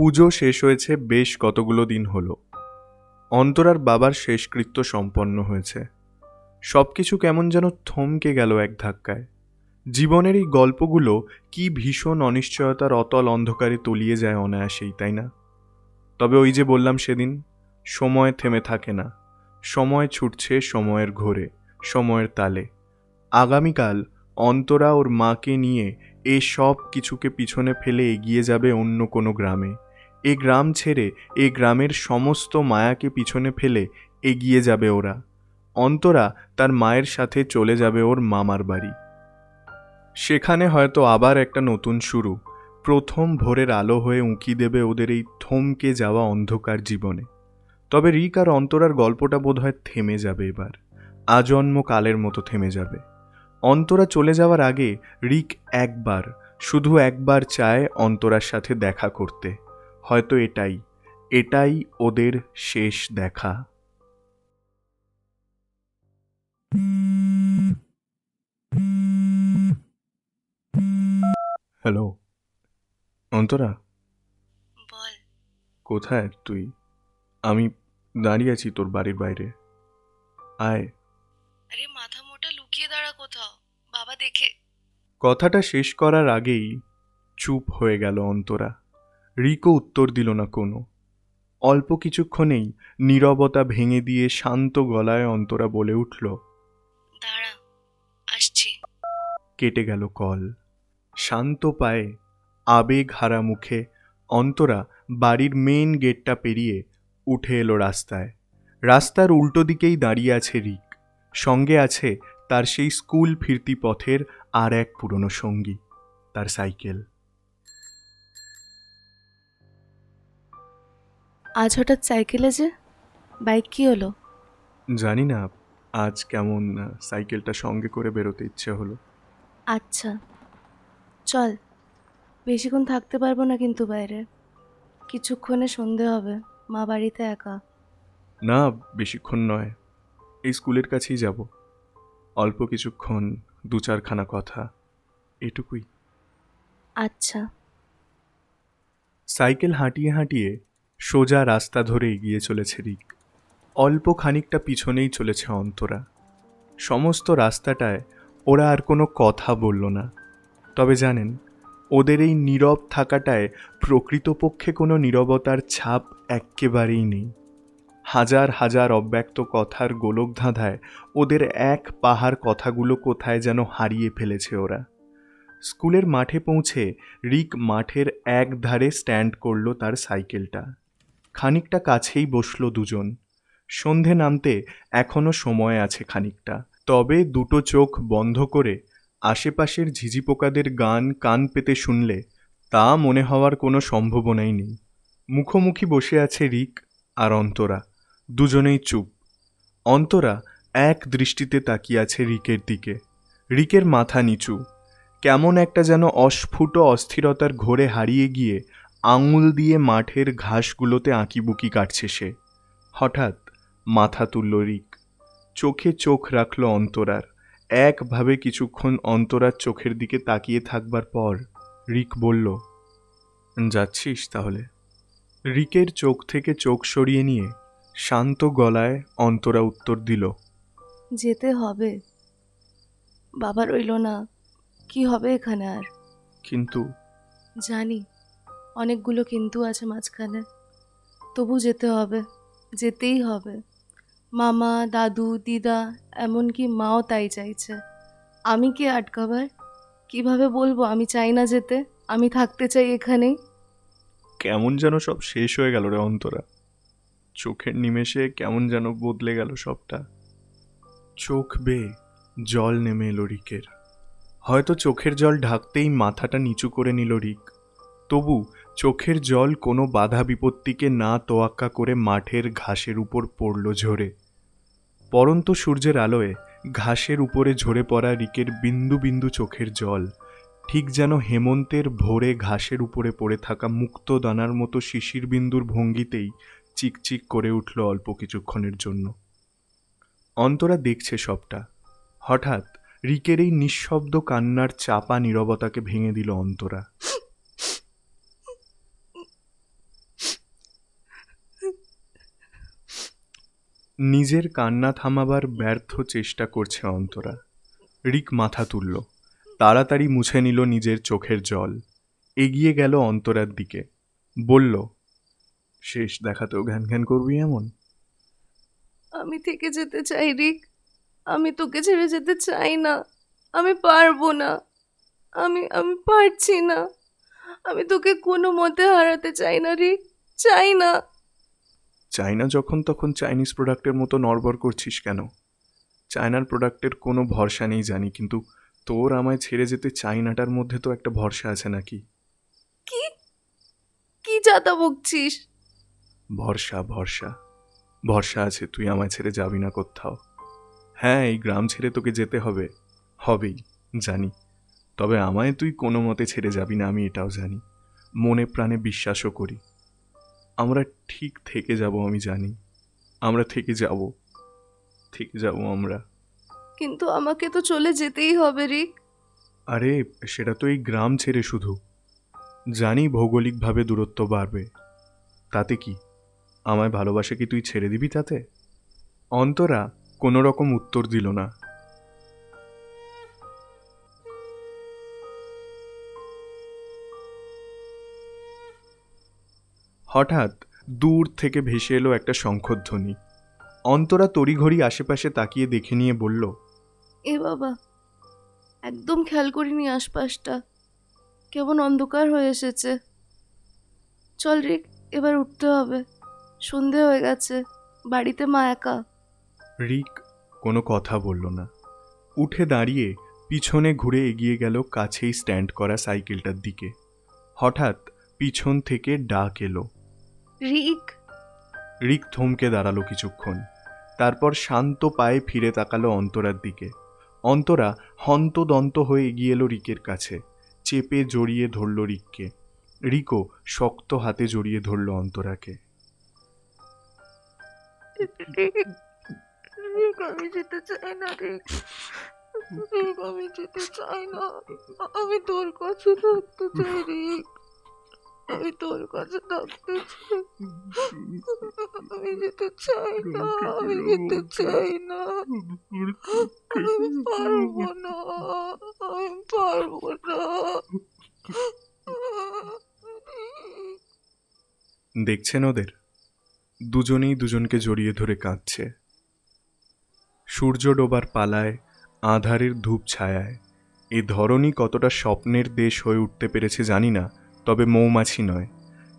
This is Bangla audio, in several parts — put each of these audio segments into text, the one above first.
পুজো শেষ হয়েছে বেশ কতগুলো দিন হলো। অন্তরার বাবার শেষকৃত্য সম্পন্ন হয়েছে। সব কিছু কেমন যেন থমকে গেল এক ধাক্কায়। জীবনের এই গল্পগুলো কি ভীষণ অনিশ্চয়তার অতল অন্ধকারে তলিয়ে যায় অনায়াসেই, তাই না? তবে ওই যে বললাম সেদিন, সময় থেমে থাকে না। সময় ছুটছে সময়ের ঘোরে, সময়ের তালে। আগামীকাল অন্তরা ওর মাকে নিয়ে এ সব কিছুকে পিছনে ফেলে এগিয়ে যাবে অন্য কোনো গ্রামে। এ গ্রাম ছেড়ে এ গ্রামের সমস্ত মায়াকে পিছনে ফেলে এগিয়ে যাবে ওরা। অন্তরা তার মায়ের সাথে চলে যাবে ওর মামার বাড়ি। সেখানে হয়তো আবার একটা নতুন শুরু। প্রথম ভোরের আলো হয়ে উঁকি দেবে ওদের এই থমকে যাওয়া অন্ধকার জীবনে। তবে রিক আর অন্তরার গল্পটা বোধহয় থেমে যাবে এবার। আজন্ম কালের মতো থেমে যাবে। অন্তরা চলে যাওয়ার আগে রিক একবার, শুধু একবার চায় অন্তরার সাথে দেখা করতে। হয়তো এটাই এটাই ওদের শেষ দেখা। হ্যালো অন্তরা? বল। কোথায় তুই? আমি দাঁড়িয়ে আছি তোর বাড়ির বাইরে। আয়। আরে মাথা মোটা লুকিয়ে দাঁড়া কোথাও। বাবা দেখে। কথাটা শেষ করার আগেই চুপ হয়ে গেল অন্তরা। রিকও উত্তর দিল না কোনো। অল্প কিছুক্ষণেই নীরবতা ভেঙে দিয়ে শান্ত গলায় অন্তরা বলে উঠল দাঁড়া আসছি। কেটে গেল কল। শান্ত পায়ে আবেগ হারা মুখে অন্তরা বাড়ির মেন গেটটা পেরিয়ে উঠে এলো রাস্তায়। রাস্তার উল্টো দিকেই দাঁড়িয়ে আছে রিক। সঙ্গে আছে তার সেই স্কুল ফিরতি পথের আর এক পুরনো সঙ্গী তার সাইকেল। আজ হঠাৎ সাইকেলে যে? বাইক কি হলো? জানি না আজ কেমন সাইকেলটা সঙ্গে করে বেরোতে ইচ্ছে হলো। আচ্ছা চল। বেশিক্ষণ থাকতে পারব না কিন্তু বাইরে। কিছুক্ষণে সন্ধে হবে মা বাড়িতে একা। না বেশিক্ষণ নয়। এই স্কুলের কাছেই যাব। অল্প কিছুক্ষণ দু চারখানা কথা এটুকুই। আচ্ছা। সাইকেল হাঁটিয়ে হাঁটিয়ে সোজা রাস্তা ধরে এগিয়ে চলেছে রিক। অল্প খানিকটা পিছনেই চলেছে অন্তরা। সমস্ত রাস্তাটায় ওরা আর কোনো কথা বলল না। তবে জানেন, ওদের এই নীরব থাকাটায় প্রকৃতপক্ষে কোনো নীরবতার ছাপ এক্কেবারেই নেই। হাজার হাজার অব্যক্ত কথার গোলকধাঁধায় ওদের এক পাহাড় কথাগুলো কোথায় যেন হারিয়ে ফেলেছে ওরা। স্কুলের মাঠে পৌঁছে রিক মাঠের এক ধারে স্ট্যান্ড করল তার সাইকেলটা। খানিকটা কাছেই বসল দুজন। সন্ধে নামতে এখনও সময় আছে খানিকটা। তবে দুটো চোখ বন্ধ করে আশেপাশের ঝিঝি পোকাদের গান কান পেতে শুনলে তা মনে হওয়ার কোনো সম্ভাবনাই নেই। মুখোমুখি বসে আছে রিক আর অন্তরা। দুজনেই চুপ। অন্তরা এক দৃষ্টিতে তাকিয়ে আছে রিকের দিকে। রিকের মাথা নিচু। কেমন একটা যেন অস্ফুট অস্থিরতার ঘোরে হারিয়ে গিয়ে আঙুল দিয়ে মাঠের ঘাসগুলোতে আঁকিবুকি কাটছে সে। হঠাৎ মাথা তুলল রিক। চোখে চোখ রাখল অন্তরার। একভাবে কিছুক্ষণ অন্তরার চোখের দিকে তাকিয়ে থাকবার পর রিক বলল যাচ্ছিস তাহলে? রিকের চোখ থেকে চোখ সরিয়ে নিয়ে শান্ত গলায় অন্তরা উত্তর দিল যেতে হবে। বাবা রইল না। কি হবে এখানে আর? কিন্তু জানি। অনেকগুলো কিন্তু আছে মাঝখানে। তবু যেতে হবে, যেতেই হবে। মামা, দাদু, দিদা, এমনকি মাও তাই চাইছে। আমি কি আটকাবার? কীভাবে বলব, আমি চাই না যেতে, আমি থাকতে চাই এখানেই। কেমন যেন সব শেষ হয়ে গেল রে অন্তরা। চোখের নিমেষে কেমন যেন বদলে গেল সবটা। চোখ বেয়ে জল নেমে এলো রিকের। হয়তো চোখের জল ঢাকতেই মাথাটা নিচু করে নিল রিক। তবু চোখের জল কোনো বাধা বিপত্তিকে না তোয়াক্কা করে মাঠের ঘাসের উপর পড়ল ঝরে। পরন্ত সূর্যের আলোয় ঘাসের উপরে ঝরে পড়া রিকের বিন্দু বিন্দু চোখের জল, ঠিক যেন হেমন্তের ভোরে ঘাসের উপরে পড়ে থাকা মুক্ত দানার মতো শিশির বিন্দুর ভঙ্গিতেই চিকচিক করে উঠল অল্প কিছুক্ষণের জন্য। অন্তরা দেখছে সবটা। হঠাৎ রিকের এই নিঃশব্দ কান্নার চাপা নীরবতাকে ভেঙে দিল অন্তরা। নিজের কান্না থামাবার ব্যর্থ চেষ্টা করছে অন্তরা। রিক মাথা তুলল। তাড়াতাড়ি মুছে নিল নিজের চোখের জল। এগিয়ে গেল অন্তরার দিকে। বলল, শেষ দেখাতেও ঘ্যান ঘ্যান করবি এমন? আমি থেকে যেতে চাই, রিক। আমি তোকে ছেড়ে যেতে চাই না। আমি পারব না। আমি আমি পারছি না। আমি তোকে কোনো মতে হারাতে চাই না, রিক। চাই না। চায়না যখন তখন চাইনিজ প্রোডাক্টের মতো নড়বড় করছিস কেন? চায়নার প্রোডাক্টের কোনো ভরসা নেই জানি কিন্তু তোর আমায় ছেড়ে যেতে চাইনাটার মধ্যে তো একটা ভরসা আছে নাকি? কি? কি যাতা বকছিস? ভরসা ভরসা। ভরসা আছে তুই আমায় ছেড়ে যাবি না কোথাও। হ্যাঁ এই গ্রাম ছেড়ে তোকে যেতে হবে। হবেই জানি। তবে আমায় তুই কোনো মতে ছেড়ে যাবি না আমি এটাও জানি। মনে প্রাণে বিশ্বাসও করি। আমরা ঠিক থেকে যাব আমি জানি। আমরা থেকে যাব। থেকে যাব আমরা। কিন্তু আমাকে তো চলে যেতেই হবে রিক। আরে সেটা তো এই গ্রাম ছেড়ে শুধু। জানি ভৌগোলিকভাবে দূরত্ব বাড়বে। তাতে কি? আমায় ভালোবাসা কি তুই ছেড়ে দিবি তাতে? অন্তরা কোনো রকম উত্তর দিল না। হঠাৎ দূর থেকে ভেসে এলো একটা শঙ্খধ্বনি। অন্তরা তড়িঘড়ি আশেপাশে তাকিয়ে দেখে নিয়ে বলল এ বাবা একদম খেয়াল করিনি আশপাশটা। কেমন অন্ধকার হয়ে এসেছে। চল রিক এবার উঠতে হবে। সন্ধে হয়ে গেছে বাড়িতে মা একা। রিক কোনো কথা বলল না। উঠে দাঁড়িয়ে পিছনে ঘুরে এগিয়ে গেল কাছেই স্ট্যান্ড করা সাইকেলটার দিকে। হঠাৎ পিছন থেকে ডাক এলো রিক। রিক থমকে দাঁড়াল কিছুক্ষণ। তারপর শান্ত পায়ে ফিরে তাকালো অন্তরার দিকে। অন্তরা হন্তদন্ত হয়ে এগিয়ে এলো রিকের কাছে। চেপে জড়িয়ে ধরল রিককে। রিকও শক্ত হাতে জড়িয়ে ধরল অন্তরাকে। আমি যেতে চাই না রিক। রিক আমি যেতে চাই না। আমি তোর কাছে থাকতে চাই রিক। আমি তোর কাছে থাকতে চাই। আমি যেতে চাই না, আমি যেতে চাই না। আমি পারব না, আমি পারব না। দেখছেন ওদের? দুজনেই দুজনকে জড়িয়ে ধরে কাঁদছে। সূর্য ডোবার পালায়, আধারের ধূপ ছায়ায়। এ ধরনী কতটা স্বপ্নের দেশ হয়ে উঠতে পেরেছে জানি না তবে মৌমাছি নয়।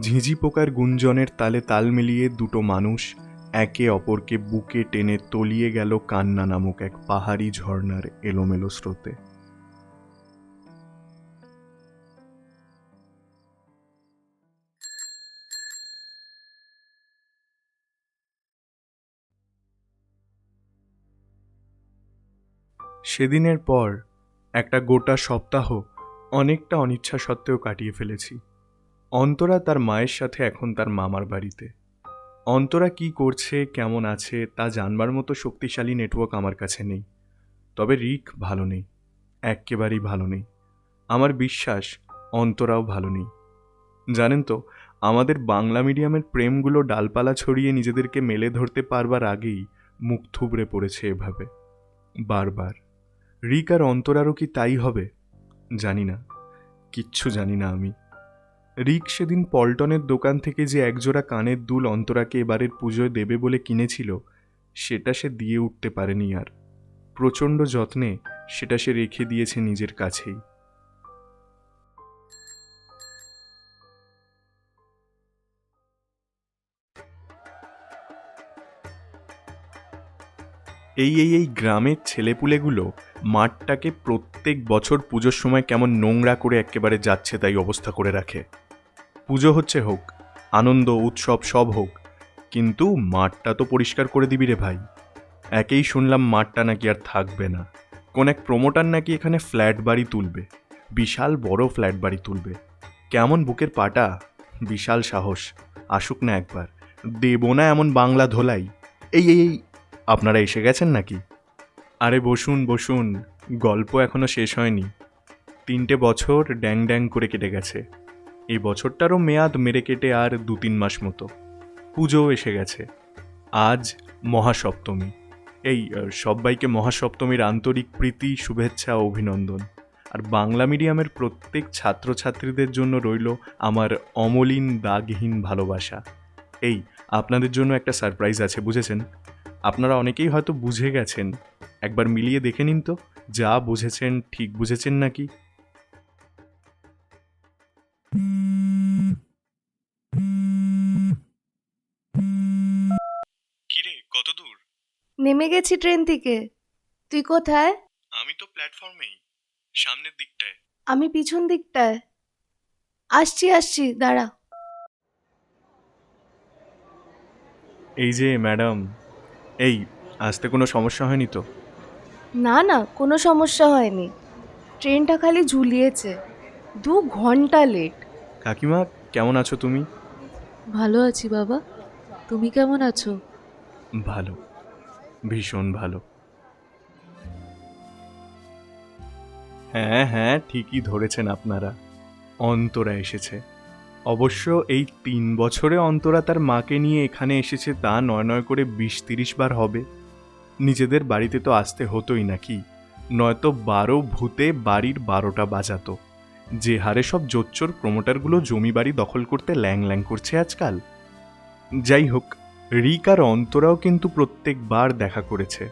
ঝিঁঝি পোকার গুঞ্জনের তালে তাল মিলিয়ে দুটো মানুষ একে অপরকে বুকে টেনে তলিয়ে গেল কান্না নামক এক পাহাড়ি ঝর্ণার এলোমেলো স্রোতে। সেদিনের পর একটা গোটা সপ্তাহ অনেকটা অনিচ্ছা সত্ত্বেও কাটিয়ে ফেলেছি। অন্তরা তার মায়ের সাথে এখন তার মামার বাড়িতে। অন্তরা কি করছে, কেমন আছে, তা জানবার মতো শক্তিশালী নেটওয়ার্ক আমার কাছে নেই। তবে রিক ভালো নেই একেবারেই ভালো নেই। আমার বিশ্বাস, অন্তরাও ভালো নেই। জানেন তো, আমাদের বাংলা মিডিয়ামের প্রেমগুলো ডালপালা ছড়িয়ে নিজেদেরকে মেলে ধরতে পারবার আগেই মুখ থুবড়ে পড়েছে এভাবে। বারবার। রিক আর অন্তরারও কি তাই হবে? জানি না। কিচ্ছু জানি না আমি। রিক সেদিন পল্টনের দোকান থেকে যে একজোড়া কানের দুল অন্তরাকে এবারের পুজোয় দেবে বলে কিনেছিল, সেটা সে দিয়ে উঠতে পারেনি আর। প্রচণ্ড যত্নে সেটা সে রেখে দিয়েছে নিজের কাছেই। এই এই এই গ্রামের ছেলেপুলেগুলো মাঠটাকে প্রত্যেক বছর পুজোর সময় কেমন নোংরা করে একেবারে যাচ্ছে তাই অবস্থা করে রাখে। পুজো হচ্ছে হোক, আনন্দ, উৎসব সব হোক, কিন্তু মাঠটা তো পরিষ্কার করে দিবি রে ভাই। একেই শুনলাম মাঠটা নাকি আর থাকবে না। কোন এক প্রমোটার নাকি এখানে ফ্ল্যাট বাড়ি তুলবে, বিশাল বড় ফ্ল্যাট বাড়ি তুলবে। কেমন বুকের পাটা? বিশাল সাহস, আসুক না একবার। দেব না এমন বাংলা ধোলাই। এই এই আপনারা এসে গেছেন নাকি? আরে বসুন বসুন গল্প এখনও শেষ হয়নি। তিনটে বছর ড্যাং ড্যাং করে কেটে গেছে। এই বছরটারও মেয়াদ মেরে কেটে আর দু তিন মাস মতো। পুজোও এসে গেছে। আজ মহাসপ্তমী। এই আহ, সব্বাইকে মহাসপ্তমীর আন্তরিক প্রীতি শুভেচ্ছা ও অভিনন্দন। আর বাংলা মিডিয়ামের প্রত্যেক ছাত্রছাত্রীদের জন্য রইল আমার অমলিন দাগহীন ভালোবাসা। এই আপনাদের জন্য একটা সারপ্রাইজ আছে বুঝেছেন? আপনারা অনেকেই হয়তো বুঝে গেছেন। একবার মিলিয়ে দেখে নিন তো যা বুঝেছেন ঠিক বুঝেছেন নাকি? কিরে কত দূর? নেমে গেছি ট্রেন থেকে। তুই কোথায়? আমি তো প্ল্যাটফর্মেই সামনের দিকটায়। আমি পিছন দিকটায়। আসছি আসছি দাঁড়া। এই যে ম্যাডাম এই আসতে কোনো সমস্যা হয়নি তো? না না কোনো সমস্যা হয়নি। ট্রেনটা খালি ঝুলিয়েছে। দু ঘণ্টা লেট কাকিমা কেমন আছো তুমি? ভালো আছি বাবা। তুমি কেমন আছো? ভালো ভীষণ ভালো। হ্যাঁ হ্যাঁ ঠিকই ধরেছেন আপনারা। অন্তরা এসেছে। অবশ্য এই তিন বছরে অন্তরা তার মাকে নিয়ে এখানে এসেছে তা নয় নয় করে বিশ তিরিশ বার হবে। নিজেদের বাড়িতে তো আসতে হতোই নাকি? নয়তো বারো ভূতে বাড়ির বারোটা বাজাতো। যে হারে সব জোচ্চোর প্রমোটারগুলো জমি বাড়ি দখল করতে ল্যাং ল্যাং করছে আজকাল। যাই হোক, রিক আর অন্তরাও কিন্তু প্রত্যেকবার দেখা করেছে।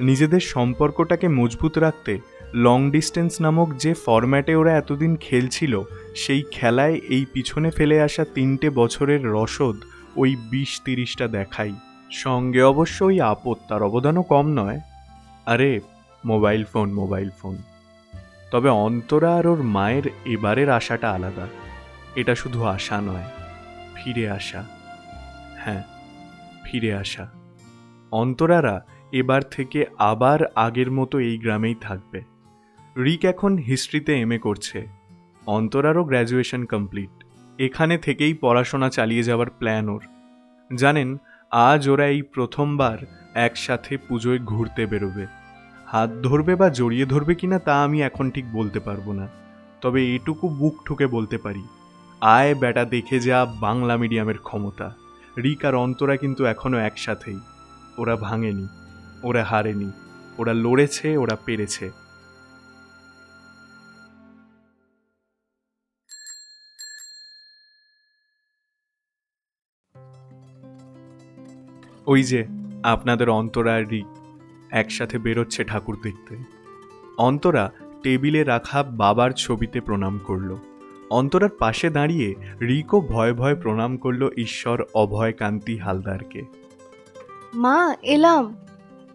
নিজেদের সম্পর্কটাকে মজবুত রাখতে লং ডিস্টেন্স নামক যে ফরম্যাটে ওরা এতদিন খেলছিল, সেই খেলায় এই পিছনে ফেলে আসা তিনটে বছরের রসদ ওই বিশ তিরিশটা দেখাই সঙ্গে অবশ্য ওই আপদ, তার অবদানও কম নয়। আরে মোবাইল ফোন মোবাইল ফোন তবে অন্তরা আর ওর মায়ের এবারের আশাটা আলাদা। এটা শুধু আশা নয়, ফিরে আসা। হ্যাঁ ফিরে আসা। অন্তরারা এবার থেকে আবার আগের মতো এই গ্রামেই থাকবে। রিক এখন হিস্ট্রিতে এমএ করছে। অন্তরারও গ্র্যাজুয়েশন কমপ্লিট। এখানে থেকেই পড়াশোনা চালিয়ে যাওয়ার প্ল্যান ওর। জানেন, আজ ওরা এই প্রথমবার একসাথে পুজোয় ঘুরতে বেরোবে। হাত ধরবে বা জড়িয়ে ধরবে কিনা তা আমি এখন ঠিক বলতে পারব না। তবে এটুকু বুক ঠুকে বলতে পারি, আয় বেটা দেখে যা বাংলা মিডিয়ামের ক্ষমতা। রিক আর অন্তরা কিন্তু এখনও একসাথেই। ওরা ভাঙেনি, ওরা হারেনি, ওরা লড়েছে, ওরা পেরেছে। ওই যে আপনাদের অন্তরা আর রিক একসাথে বেরোচ্ছে ঠাকুর দেখতে। অন্তরা টেবিলে রাখা বাবার ছবিতে প্রণাম করল। অন্তরার পাশে দাঁড়িয়ে রিকও ভয়ে ভয়ে প্রণাম করল ঈশ্বর অভয় কান্তি হালদারকে। মা এলাম।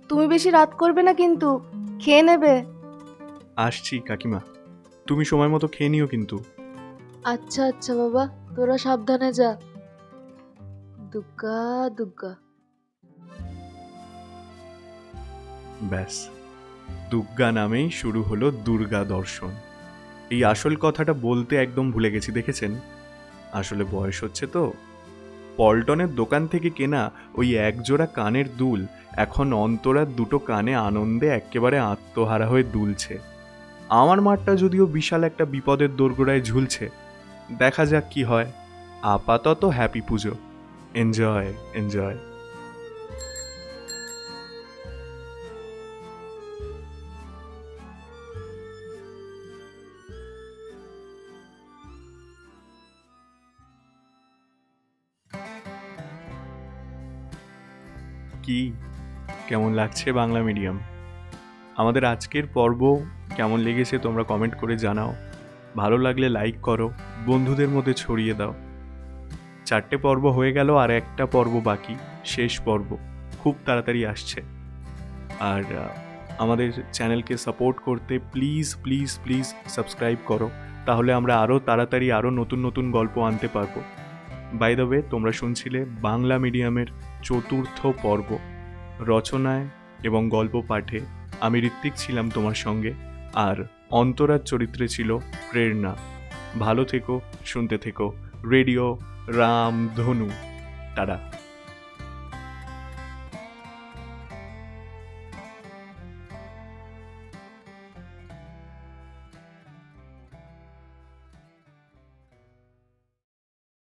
তুমি বেশি রাত করবে না কিন্তু খেয়ে নেবে। আসছি কাকিমা। তুমি সময় মতো খেয়ে নিও কিন্তু। আচ্ছা আচ্ছা বাবা তোরা সাবধানে যা। দুগ্গা দুগ্গা। ব্যাস। দুর্গা নামেই শুরু হলো দুর্গা দর্শন। এই আসল কথাটা বলতে একদম ভুলে গেছি, দেখেছেন? আসলে বয়স হচ্ছে তো। পল্টনের দোকান থেকে কেনা ওই একজোড়া কানের দুল এখন অন্তরার দুটো কানে আনন্দে একেবারে আত্মহারা হয়ে দুলছে। আমার মাঠটা যদিও বিশাল একটা বিপদের দোরগোড়ায় ঝুলছে। দেখা যাক কি হয়। আপাতত হ্যাপি পুজো। Enjoy enjoy. কি? কেমন লাগছে বাংলা মিডিয়াম? আমাদের আজকের পর্ব কেমন লেগেছে তোমরা কমেন্ট করে জানাও। ভালো লাগলে লাইক করো, বন্ধুদের মধ্যে ছড়িয়ে দাও। চারটে পর্ব হয়ে গেল আর একটা পর্ব বাকি, শেষ পর্ব, খুব তাড়াতাড়ি আসছে। আর আমাদের চ্যানেলকে সাপোর্ট করতে প্লিজ প্লিজ প্লিজ সাবস্ক্রাইব করো, তাহলে আমরা আরও তাড়াতাড়ি আরও নতুন নতুন গল্প আনতে পারব। বাই দ্য ওয়ে তোমরা শুনছিলে বাংলা মিডিয়ামের চতুর্থ পর্ব রচনায় এবং গল্প পাঠে। আমি ঋত্বিক ছিলাম তোমার সঙ্গে, আর অন্তরার চরিত্রে ছিল প্রেরণা। ভালো থেকো, শুনতে থেকো। রেডিও, রাম, ধনু। তারা